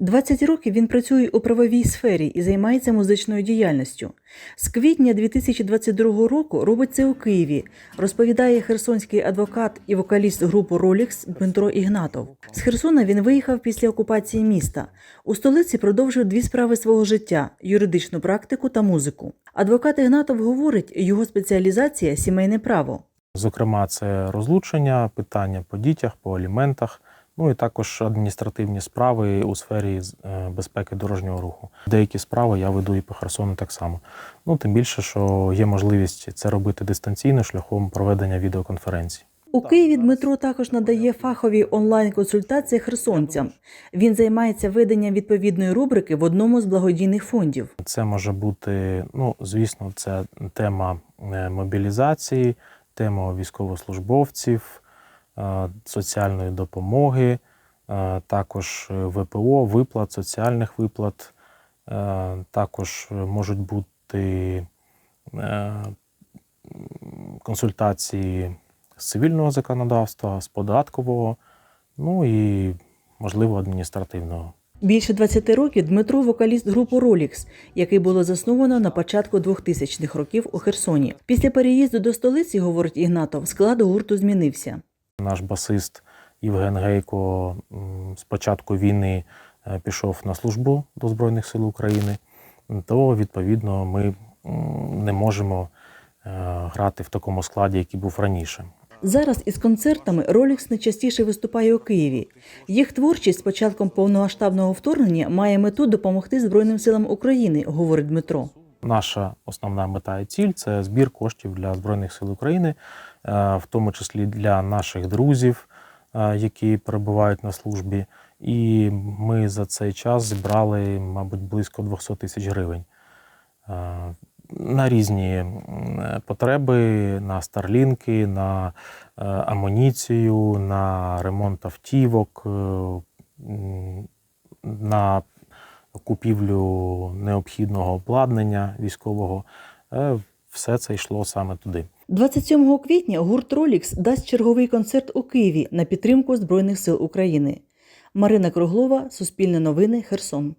20 років він працює у правовій сфері і займається музичною діяльністю. З квітня 2022 року робить це у Києві, розповідає херсонський адвокат і вокаліст групи Ролікс Дмитро Ігнатов. З Херсона він виїхав після окупації міста. У столиці продовжив дві справи свого життя юридичну практику та музику. Адвокат Ігнатов говорить, його спеціалізація сімейне право. Зокрема, це розлучення, питання по дітях, по аліментах, ну і також адміністративні справи у сфері е, безпеки дорожнього руху. Деякі справи я веду і по Херсону так само. Ну тим більше, що є можливість це робити дистанційно шляхом проведення відеоконференцій. У Києві Дмитро також надає фахові онлайн-консультації херсонцям. Він займається веденням відповідної рубрики в одному з благодійних фондів. Це може бути, ну звісно, це тема е, мобілізації, тема військовослужбовців, соціальної допомоги, е, також ВПО, виплат, соціальних виплат. Е, Також можуть бути е, консультації з цивільного законодавства, з податкового, ну і можливо адміністративного. Більше 20 років Дмитро вокаліст групи Ролікс, який було засновано на початку 2000-х років у Херсоні. Після переїзду до столиці, говорить Ігнатов, склад гурту змінився. Наш басист Євген Гейко з початку війни е, пішов на службу до Збройних сил України, то відповідно ми не можемо е, грати в такому складі, який був раніше. Зараз із концертами Ролікс найчастіше виступає у Києві. Їх творчість з початком повномасштабного вторгнення має мету допомогти Збройним силам України, говорить Дмитро. Наша основна мета і ціль це збір коштів для Збройних сил України, е, в тому числі для наших друзів, е, які перебувають на службі. І ми за цей час зібрали, мабуть, близько 200 тисяч гривень е, на різні потреби, на старлінки, на амуніцію, на ремонт автівок, на купівлю необхідного обладнання військового. Е, Все це йшло саме туди. 27 квітня гурт Ролікс дасть черговий концерт у Києві на підтримку Збройних сил України. Марина Круглова, Суспільне новини, Херсон.